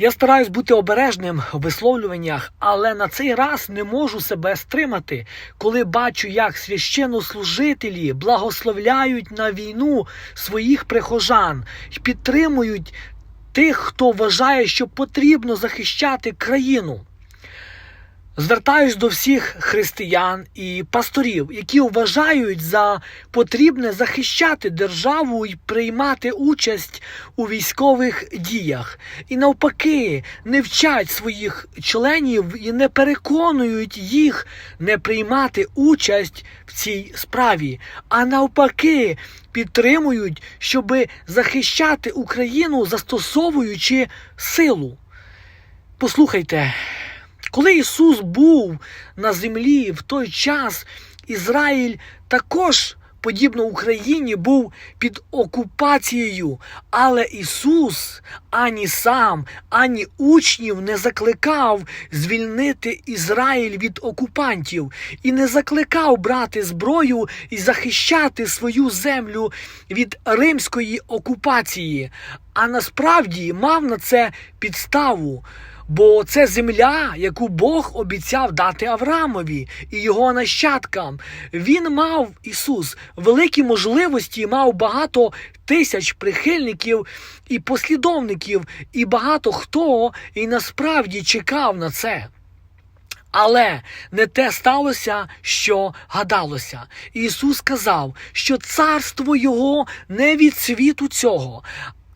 Я стараюсь бути обережним в висловлюваннях, але на цей раз не можу себе стримати, коли бачу, як священнослужителі благословляють на війну своїх прихожан і підтримують тих, хто вважає, що потрібно захищати країну. Звертаюсь до всіх християн і пасторів, які вважають за потрібне захищати державу і приймати участь у військових діях, і навпаки не вчать своїх членів і не переконують їх не приймати участь в цій справі, а навпаки підтримують, щоби захищати Україну, застосовуючи силу. Послухайте. Коли Ісус був на землі в той час, Ізраїль також, подібно Україні, був під окупацією, але Ісус ані сам, ані учнів не закликав звільнити Ізраїль від окупантів. І не закликав брати зброю і захищати свою землю від римської окупації, а насправді мав на це підставу. Бо це земля, яку Бог обіцяв дати Авраамові і його нащадкам. Він мав Ісус великі можливості, мав багато тисяч прихильників і послідовників, і багато хто і насправді чекав на це. Але не те сталося, що гадалося. Ісус сказав, що царство Його не від світу цього.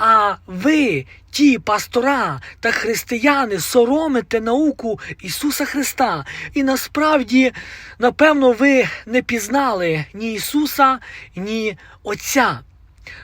А ви, ті пастора та християни, соромите науку Ісуса Христа. І насправді, напевно, ви не пізнали ні Ісуса, ні Отця.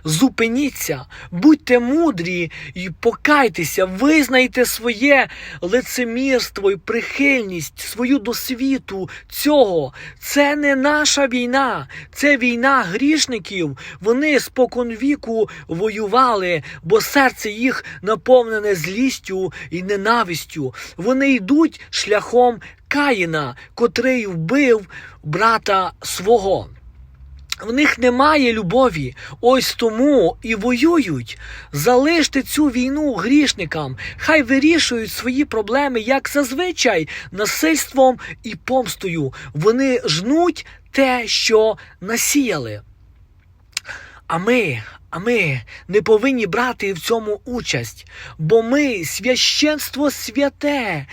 Зупиніться, будьте мудрі і покайтеся, визнайте своє лицемірство і прихильність, свою досвіту цього. Це не наша війна, це війна грішників. Вони споконвіку воювали, бо серце їх наповнене злістю і ненавистю. Вони йдуть шляхом Каїна, котрий вбив брата свого. В них немає любові, ось тому і воюють. Залиште цю війну грішникам, хай вирішують свої проблеми, як зазвичай, насильством і помстою. Вони жнуть те, що насіяли. А ми, а ми не повинні брати в цьому участь, бо ми священство святе.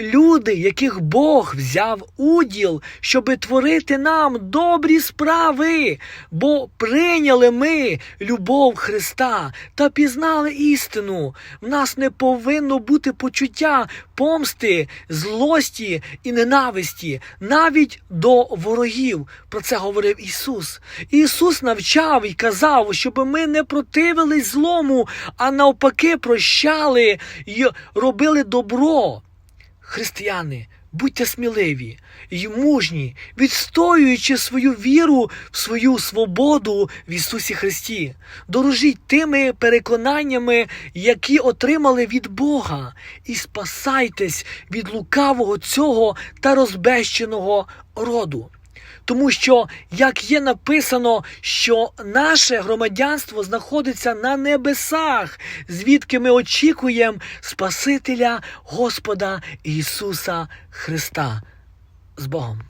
Люди, яких Бог взяв уділ, щоби творити нам добрі справи, бо прийняли ми любов Христа та пізнали істину. В нас не повинно бути почуття помсти, злості і ненависті, навіть до ворогів. Про це говорив Ісус. Ісус навчав і казав, щоб ми не противились злому, а навпаки прощали і робили добро. Християни, будьте сміливі й мужні, відстоюючи свою віру в свою свободу в Ісусі Христі. Дорожіть тими переконаннями, які отримали від Бога, і спасайтесь від лукавого цього та розбещеного роду. Тому що, як є написано, що наше громадянство знаходиться на небесах, звідки ми очікуємо Спасителя Господа Ісуса Христа з Богом.